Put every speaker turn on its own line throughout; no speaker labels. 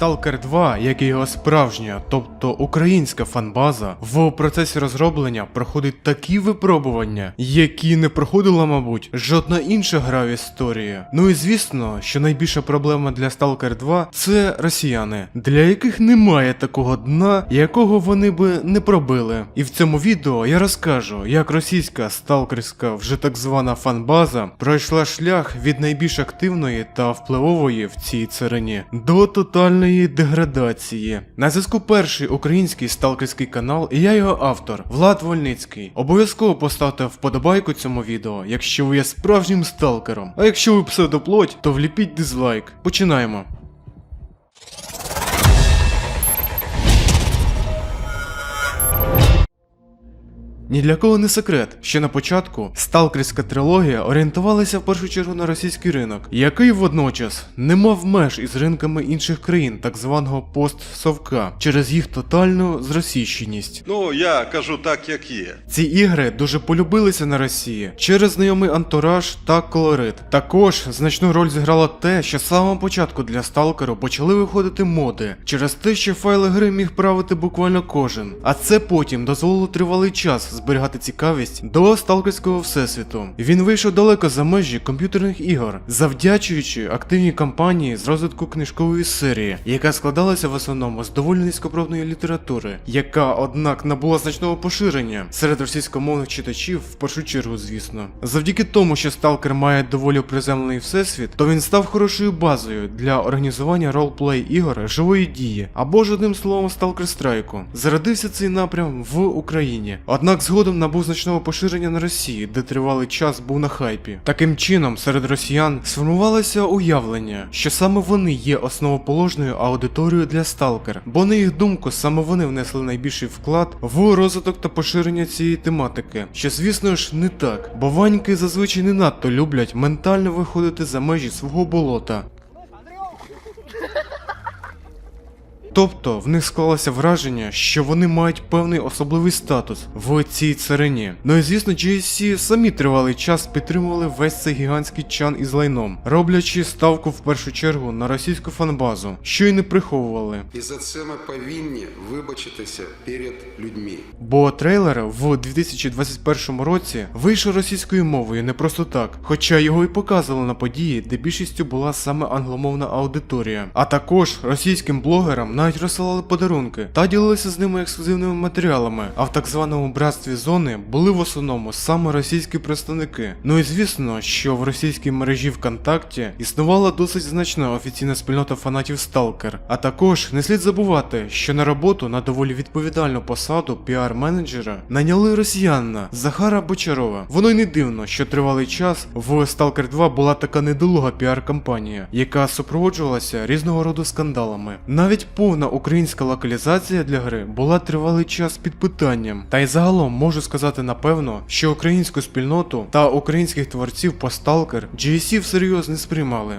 Stalker 2, як і його справжня, тобто українська фанбаза, в процесі розроблення проходить такі випробування, які не проходила, мабуть, жодна інша гра в історії. Ну і звісно, що найбільша проблема для Stalker 2 це росіяни, для яких немає такого дна, якого вони би не пробили. І в цьому відео я розкажу, як російська сталкерська вже так звана фанбаза пройшла шлях від найбільш активної та впливової в цій царині до тотальної деградації. На зв'язку перший український сталкерський канал, і я його автор Влад Вольницький. Обов'язково поставте вподобайку цьому відео, якщо ви є справжнім сталкером. А якщо ви псевдоплоть, то вліпіть дизлайк. Починаємо. Ні для кого не секрет, що на початку сталкерська трилогія орієнтувалася в першу чергу на російський ринок, який водночас не мав меж із ринками інших країн так званого постсовка через їх тотальну зросійщеність.
Ну, я кажу так, як є.
Ці ігри дуже полюбилися на Росії через знайомий антураж та колорит. Також значну роль зіграло те, що з самого початку для сталкеру почали виходити моди через те, що файли гри міг правити буквально кожен. А це потім дозволило тривалий час зберігати цікавість до сталкерського всесвіту. Він вийшов далеко за межі комп'ютерних ігор, завдячуючи активній кампанії з розвитку книжкової серії, яка складалася в основному з доволі низькопробної літератури, яка, однак, набула значного поширення серед російськомовних читачів, в першу чергу, звісно. Завдяки тому, що сталкер має доволі приземлений всесвіт, то він став хорошою базою для організування ролплей ігор живої дії, або ж одним словом сталкер страйку. Зародився цей напрям в Україні. Однак згодом набув значного поширення на Росії, де тривалий час був на хайпі. Таким чином, серед росіян сформувалося уявлення, що саме вони є основоположною аудиторією для сталкер, бо на їх думку саме вони внесли найбільший вклад в розвиток та поширення цієї тематики, що звісно ж не так, бо ваньки зазвичай не надто люблять ментально виходити за межі свого болота. Тобто в них склалося враження, що вони мають певний особливий статус в цій царині. Ну і звісно, GSC самі тривалий час підтримували весь цей гігантський чан із лайном, роблячи ставку в першу чергу на російську фанбазу, що й не приховували.
І за це ми повинні вибачитися перед людьми.
Бо трейлер в 2021 році вийшов російською мовою не просто так, хоча його і показували на події, де більшістю була саме англомовна аудиторія. А також російським блогерам навіть розсилали подарунки та ділилися з ними ексклюзивними матеріалами. А в так званому братстві зони були в основному саме російські представники. Ну і звісно, що в російській мережі ВКонтакті існувала досить значна офіційна спільнота фанатів Сталкер. А також не слід забувати, що на роботу на доволі відповідальну посаду піар-менеджера наняли росіянина Захара Бочарова. Воно й не дивно, що тривалий час в Stalker 2 була така недолуга піар-кампанія, яка супроводжувалася різного роду скандалами. Навіть повна українська локалізація для гри була тривалий час під питанням. Та й загалом можу сказати напевно, що українську спільноту та українських творців по Stalker GSC всерйоз не сприймали.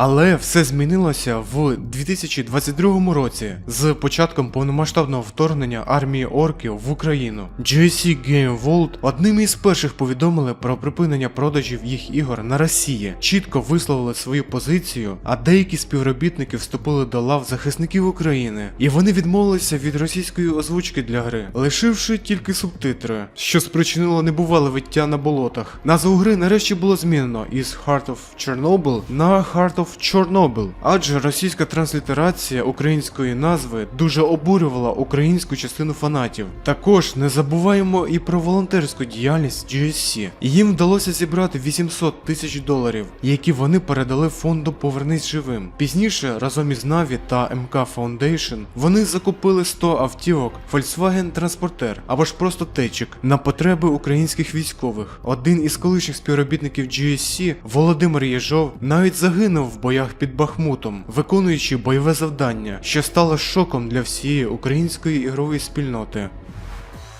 Але все змінилося в 2022 році з початком повномасштабного вторгнення армії орків в Україну. GSC Game World одним із перших повідомили про припинення продажів їх ігор на Росії, чітко висловили свою позицію, а деякі співробітники вступили до лав захисників України, і вони відмовилися від російської озвучки для гри, лишивши тільки субтитри, що спричинило небувале виття на болотах. Назву гри нарешті було змінено із Heart of Chernobyl на Heart of Chornobyl, адже російська транслітерація української назви дуже обурювала українську частину фанатів. Також не забуваємо і про волонтерську діяльність GSC. Їм вдалося зібрати 800 тисяч доларів, які вони передали фонду Повернись живим. Пізніше, разом із Na'Vi та МК Foundation, вони закупили 100 автівок Volkswagen Transporter або ж просто течик на потреби українських військових. Один із колишніх співробітників GSC, Володимир Єжов, навіть загинув в боях під Бахмутом, виконуючи бойове завдання, що стало шоком для всієї української ігрової спільноти.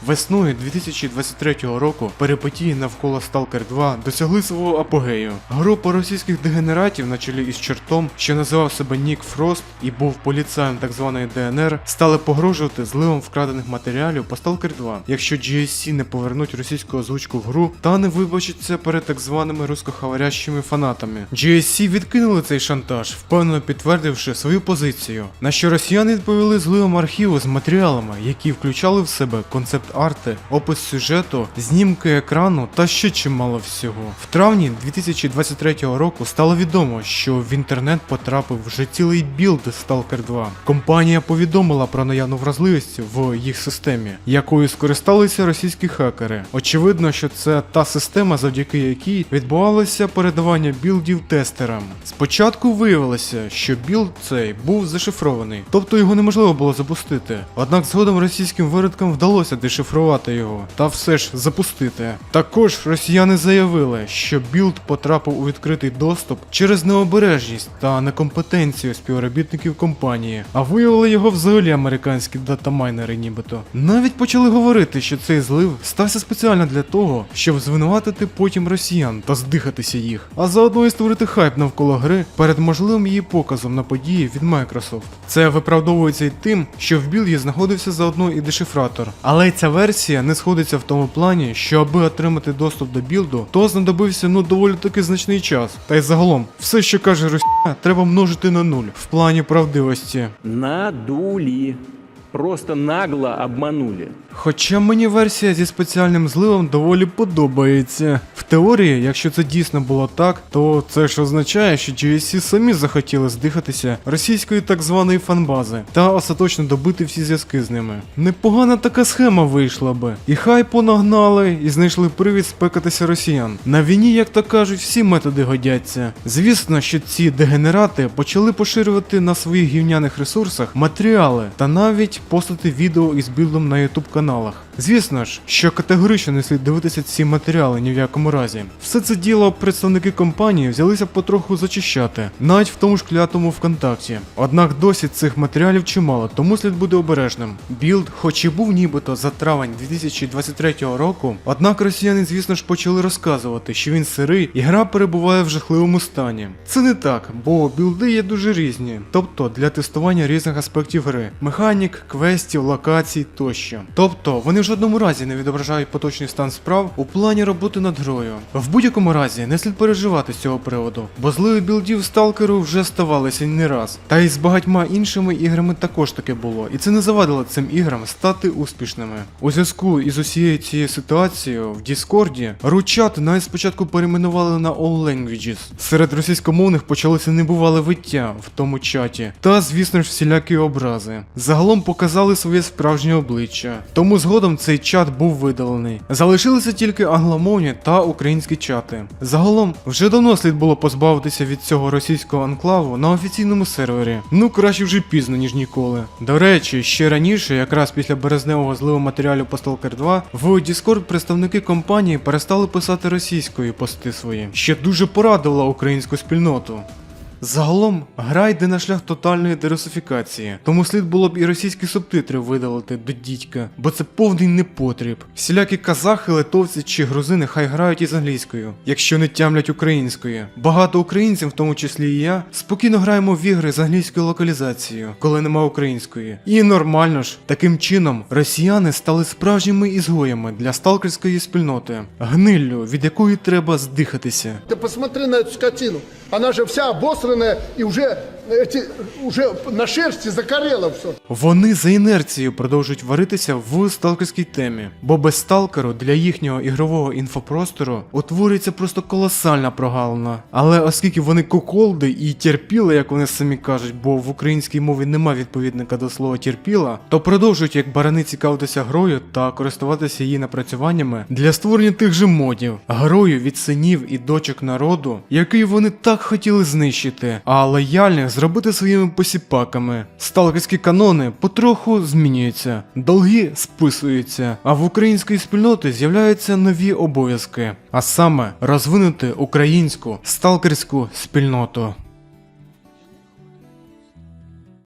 Весною 2023 року перипетії навколо Stalker 2 досягли свого апогею. Група російських дегенератів на чолі із чортом, що називав себе Нік Фрост і був поліцаєм так званої ДНР, стали погрожувати зливом вкрадених матеріалів по Stalker 2, якщо GSC не повернуть російську озвучку в гру та не вибачаться перед так званими рускохаварящими фанатами. GSC відкинули цей шантаж, впевнено підтвердивши свою позицію. На що росіяни відповіли зливом архіву з матеріалами, які включали в себе концепт арти, опис сюжету, знімки екрану та ще чимало всього. В травні 2023 року стало відомо, що в інтернет потрапив вже цілий білд Stalker 2. Компанія повідомила про наявну вразливість в їх системі, якою скористалися російські хакери. Очевидно, що це та система, завдяки якій відбувалося передавання білдів тестерам. Спочатку виявилося, що білд цей був зашифрований, тобто його неможливо було запустити. Однак згодом російським виродкам вдалося дешифрувати його та все ж запустити. Також росіяни заявили, що білд потрапив у відкритий доступ через необережність та некомпетенцію співробітників компанії, а виявили його взагалі американські датамайнери нібито. Навіть почали говорити, що цей злив стався спеціально для того, щоб звинуватити потім росіян та здихатися їх, а заодно і створити хайп навколо гри перед можливим її показом на події від Microsoft. Це виправдовується й тим, що в білді знаходився заодно і дешифратор. Але ця версія не сходиться в тому плані, що аби отримати доступ до білду, то знадобився ну доволі таки значний час. Та й загалом, все, що каже Росія, треба множити на нуль в плані правдивості.
Надули. Просто нагло обманули.
Хоча мені версія зі спеціальним зливом доволі подобається. В теорії, якщо це дійсно було так, то це ж означає, що GSC самі захотіли здихатися російської так званої фанбази та остаточно добити всі зв'язки з ними. Непогана така схема вийшла би. І хайпу нагнали, і знайшли привід спекатися росіян. На війні, як то кажуть, всі методи годяться. Звісно, що ці дегенерати почали поширювати на своїх гівняних ресурсах матеріали та навіть постати відео із білдом на YouTube каналах. Звісно ж, що категорично не слід дивитися ці матеріали ні в якому разі. Все це діло представники компанії взялися потроху зачищати, навіть в тому ж клятому ВКонтакті. Однак досі цих матеріалів чимало, тому слід бути обережним. Білд, хоч і був нібито за травень 2023 року, однак росіяни, звісно ж, почали розказувати, що він сирий і гра перебуває в жахливому стані. Це не так, бо білди є дуже різні, тобто для тестування різних аспектів гри: механік, квестів, локацій тощо. Тобто вони в жодному разі не відображають поточний стан справ у плані роботи над грою. В будь-якому разі не слід переживати з цього приводу, бо зливи білдів сталкеру вже ставалися не раз. Та й з багатьма іншими іграми також таке було, і це не завадило цим іграм стати успішними. У зв'язку із усією цією ситуацією в Діскорді ручат навіть спочатку перейменували на All Languages. Серед російськомовних почалося небувале виття в тому чаті, та звісно ж всілякі образи. Загалом показали своє справжнє обличчя. Тому згодом цей чат був видалений. Залишилися тільки англомовні та українські чати. Загалом вже давно слід було позбавитися від цього російського анклаву на офіційному сервері. Ну краще вже пізно, ніж ніколи. До речі, ще раніше, якраз після березневого зливу матеріалів по Stalker 2, в Discord представники компанії перестали писати російською пости свої, що дуже порадувало українську спільноту. Загалом, гра йде на шлях тотальної дерусифікації, тому слід було б і російські субтитри видалити до дідька, бо це повний непотріб. Всілякі казахи, литовці чи грузини хай грають із англійською, якщо не тямлять українською. Багато українців, в тому числі і я, спокійно граємо в ігри з англійською локалізацією, коли нема української. І нормально ж, таким чином росіяни стали справжніми ізгоями для сталкерської спільноти, гниллю, від якої треба здихатися.
Ты посмотри на эту скотину. Она же вся обосранная и уже, эти, уже на шерсти закорела все.
Вони за інерцією продовжують варитися в сталкерській темі, бо без сталкеру для їхнього ігрового інфопростору утворюється просто колосальна прогалина. Але оскільки вони куколди і терпіли, як вони самі кажуть, бо в українській мові нема відповідника до слова терпіла, то продовжують як барани цікавитися грою та користуватися її напрацюваннями для створення тих же модів, грою від синів і дочок народу, який вони так хотіли знищити, а лояльних зробити своїми посіпаками. Сталкерські канони потроху змінюються, долги списуються, а в української спільноти з'являються нові обов'язки, а саме розвинути українську сталкерську спільноту.